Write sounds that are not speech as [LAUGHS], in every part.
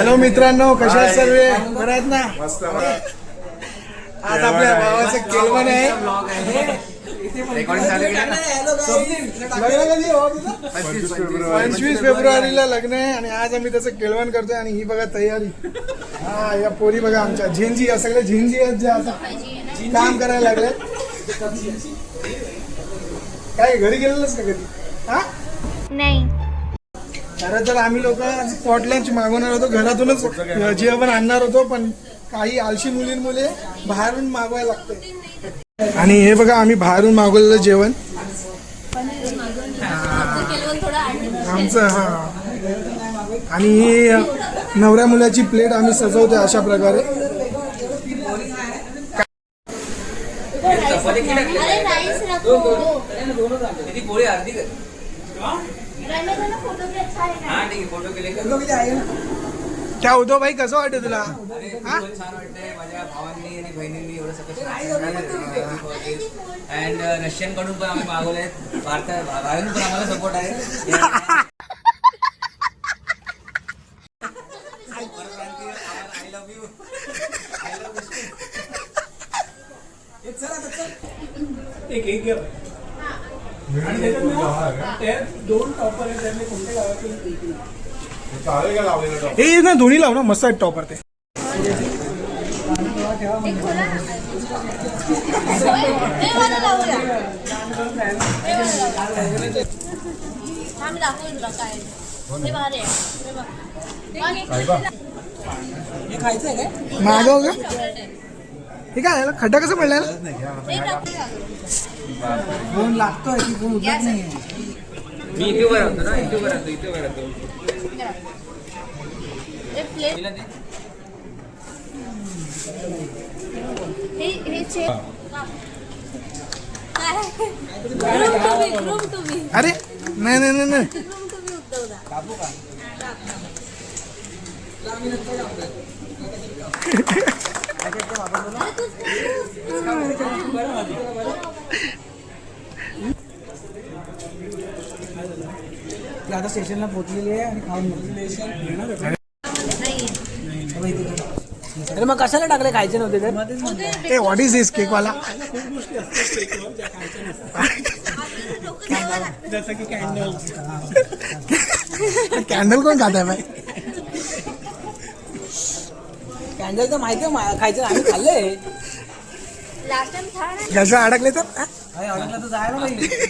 Hello मित्रांनो कशा आहेत सर्व? आहेत ना? मस्त आज आपल्या भावाचं केळवण आहे. हो? पंचवीस फेब्रुवारीला लग्न आहे आणि आज आम्ही त्याचं केळवण करतोय आणि ही बघा तयारी. हा या पोरी बघा आमच्या. झेंजी या सगळ्या झेंजी आहेत ज्या आता काम करायला लागले. काय घरी गेलेलंच का कधी? हा? नाही. खरं तर आम्ही लोक स्पॉट लंच मागवणार होतो. घरातूनच जेवण आणणार होतो पण काही आळशी मुलींमुळे बाहेरून मागवायला लागतंय. आणि हे बघा आम्ही बाहेरून मागवलेलं जेवण. आमचं हा. आणि ही नवऱ्या मुलाची प्लेट आम्ही सजवतोय अशा प्रकारे. अरे राईस नको किती पोळी आहे. हा आहे क्या होतो भाई कसं वाटतं तुला? अरे खूप छान वाटतंय. माझ्या भावांनी आणि बहिणींनी एवढं सगळं अँड रशियनकडून पण चालेल का लावलेलं हे ना दोन्ही लाव ना मस्त आहेत टॉपर ते मला लावूया. मला लावूया. हा, मी दाखवेन तुला काय आहे. हे भारी आहे. हे बघ. आणि मागव का. हे काय याला खड्डा कसं पडला याला? टाकून टाक. Gas आहे. मी इथे उभा राहतो ना इथे उभा राहतो इथे उभा राहतो हे plate. तिला दे. हे हे check. काय? Room तुम्ही, room तुम्ही. अरे नाही नाही नाही नाही ती आता स्टेशनला पोहोचलेली आहे आणि खाऊन. अरे मग कशाला टाकले? खायचे नव्हते ए व्हॉट इज दिस केकवाला जसं की कॅन्डल कॅन्डल कोण खात आहे बाई? कॅन्डल तर माहिती आहे खायचं आम्ही खाल्लंय. घरचं अडकले तर हा?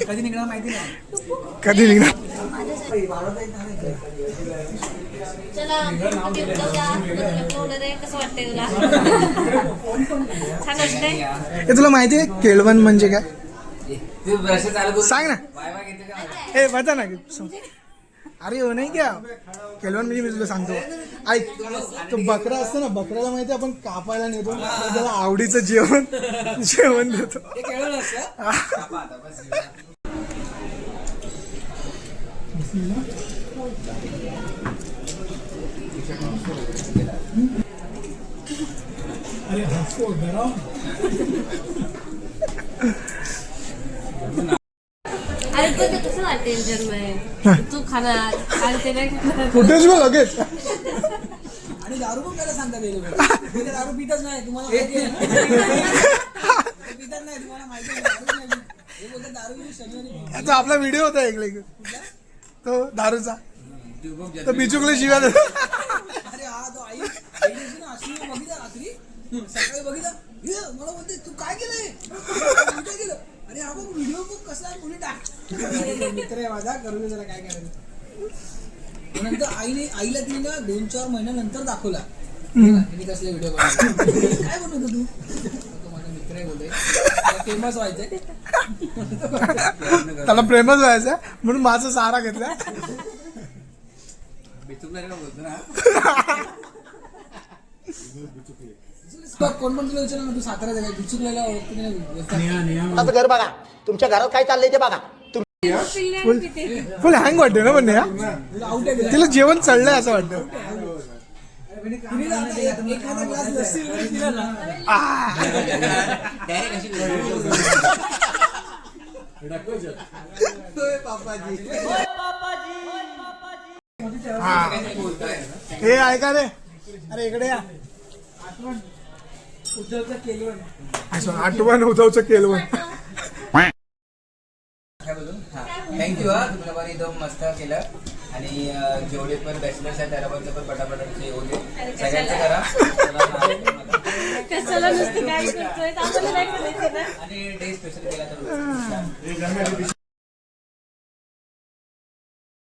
कधी निघणार माहिती नाही. कधी निघणार? कसं तुला हे माहिती आहे केळवण म्हणजे काय? सांग ना. ए बता ना अरे हो नाही क्या केळवण म्हणजे मी तुला सांगतो. ऐक तो बकरा असतो ना बकऱ्याला माहिती आहे आपण कापायला नेतो त्याला आवडीचं जेवण जेवण देतो. अरे तू जन्म तू खाणार आणि ते नाही खाणार फुटेज बघ लगेच आणि दारू पण काय सांगता गेले मी तर दारू पितच नाही तुम्हाला माहिती आहे पितच नाही तुम्हाला माहिती आहे दारूच नाही पित. हे बोलतात दारू शनिवारी. याचा आपला व्हिडिओ होता एक लेख. तो दारूचा. तू बिचुकले शिव्या देतो. अरे हा तो आई आई दिवशी ना अश्विनी बघितलं रात्री सकाळी बघितलं. "हे, मला बोलते तू काय केलंय? काय केलं अरे हा बघ व्हिडिओ बघ कसा मुली टाक मित्र आहे माझा करून जरा काय करायचं. नंतर आईने आईला तिने ना दोन चार महिन्यानंतर दाखवला. मी कसले व्हिडिओ काय बनवतो तू? तो माझा मित्र आहे बोलते फेमस व्हायचंय. त्याला प्रेमच व्हायचं म्हणून माझा सहारा घेतला. बिचुकला रे का बोलतो ना? [LAUGHS] कोण पण तुला विचारलं ना तू सातारा जागा बिचुकलेला ओळखतो की नाही? आता घर बघा तुमच्या घरात काय चाललंय ते बघा. फुल फुल हँग वाटते ना पण या तुला आउट आहे. तिला जेवण चढलंय असं वाटतं. तिने ना आता एक- एखादा ग्लास लस्सी वगैरे दिला ना. डायरेक्ट अशी पापाजी हा. हे ऐका रे. अरे इकडे या. उद्धवचं केलं असं आठवण उदवचं केलं काय बोलू? हा. थँक्यू हा. तुम्ही लोकांनी एकदम मस्त केलं. आणि जेवढे पण बॅचलर्स आहेत त्याला पण पटापट येऊ दे. सगळ्यांचं करा. आणि डे स्पेशल केला तर